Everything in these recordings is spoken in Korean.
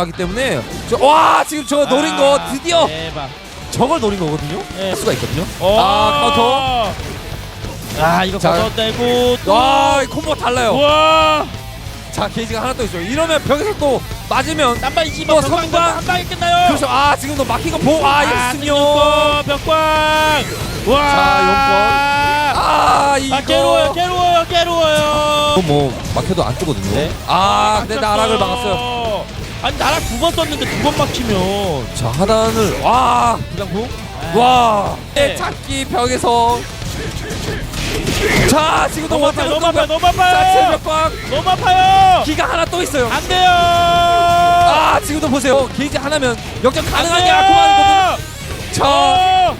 하기 때문에 저, 와 지금 저 노린 거 아, 드디어 대박. 저걸 노린 거거든요. 네. 할 수가 있거든요. 어. 아 카운터. 아 이거 자. 카운터 되고 또. 와, 이 콤보가 달라요. 와. 자, 게이지가 하나 더 있어요. 이러면 벽에서 또 맞으면 또뭐 성광. 벽광 한 방에 끝나요. 그렇죠. 아, 지금도 막힌 거 보고 아, 이거 승용. 승용권, 벽광. 와. 자, 아, 이거 아 괴로워요, 괴로워요. 이거 뭐 막혀도 안 뜨거든요. 네. 아, 근데 나락을 막았어요. 아니 나락 두번 썼는데 두 번 막히면. 자, 하단을 와, 부장풍. 와, 네. 네. 찾기 벽에서. 자, 지금도 너무 아파요, 너무 아파요, 너무 자, 아파요. 체력방 너무 아파요. 기가 하나 또 있어요. 안 돼요. 아, 지금도 보세요. 게이지 하나면 역전 가능하게 아쿠마거든요. 자, 어.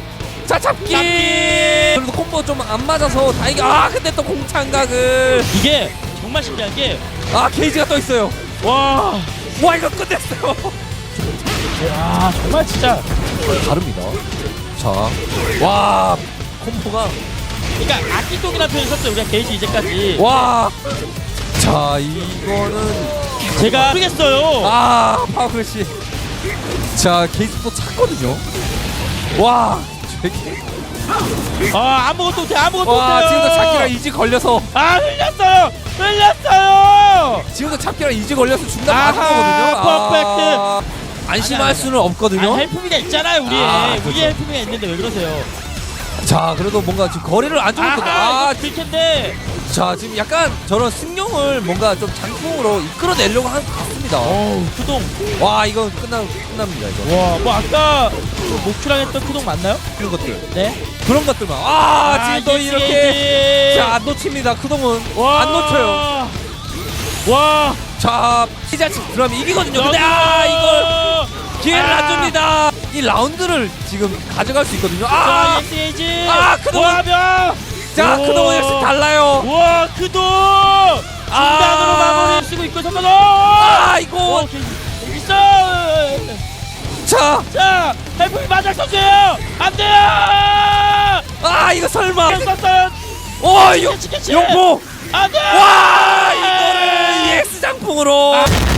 자 잡기. 그래도 콤보 좀 안 맞아서 다행히 아 근데 또 공창각을 이게 정말 신기한 게 아 게이지가 또 있어요. 와. 와 이거 끝냈어요. 아 정말 진짜 다릅니다. 자, 와 콤보가 그러니까 악기똥이라는 표현 썼어요 우리가 게이지 이제까지 와. 자 이거는 제가 모르겠어요 아 파워크래시. 자 게이지 또 찼거든요. 와. 되게 아 아무것도 못해 아무것도 와 못해요 지금도 잡기랑 이지 걸려서 아 흘렸어요 지금도 잡기랑 이지 걸려서 중단 맞은 아하, 거거든요. 안심할 아니, 아니, 수는 없거든요. 아, 헬프미가 있잖아요 우리에 아, 우리에 그렇죠. 헬프미가 있는데 왜 그러세요 자 그래도 뭔가 지금 거리를 안 주고 있거든요. 아하 아, 들텐데 자 지금 약간 저런 승용을 뭔가 좀 장풍으로 이끌어내려고 하는 것 같습니다. 어우 크동 와 이거 끝나 끝납니다 이거 와뭐 아까 그 목추랑 했던 크동 맞나요? 그런 것들 네 그런 것들만 아, 지금 또 예스, 이렇게. 자 안 놓칩니다 크동은 와. 안 놓쳐요. 와. 자 피자치 들어가면 이기거든요. 근데 아 이걸 기회를 아. 안 줍니다. 이 라운드를 지금 가져갈 수 있거든요. 자 아, 예스 에이지. 아. 와병 자 오. 크동은 역시 달라요. 와 크동 중단으로 마무리 쓰고 있고 잠깐만. 아어 이거. 있어 자, 자 헬프미 마작 선수예요. 안 돼요. 아 이거 설마. 썼어요. 오 용, 치킨 치킨. 용포. 안 돼 와 이거를 EX 장풍으로 아.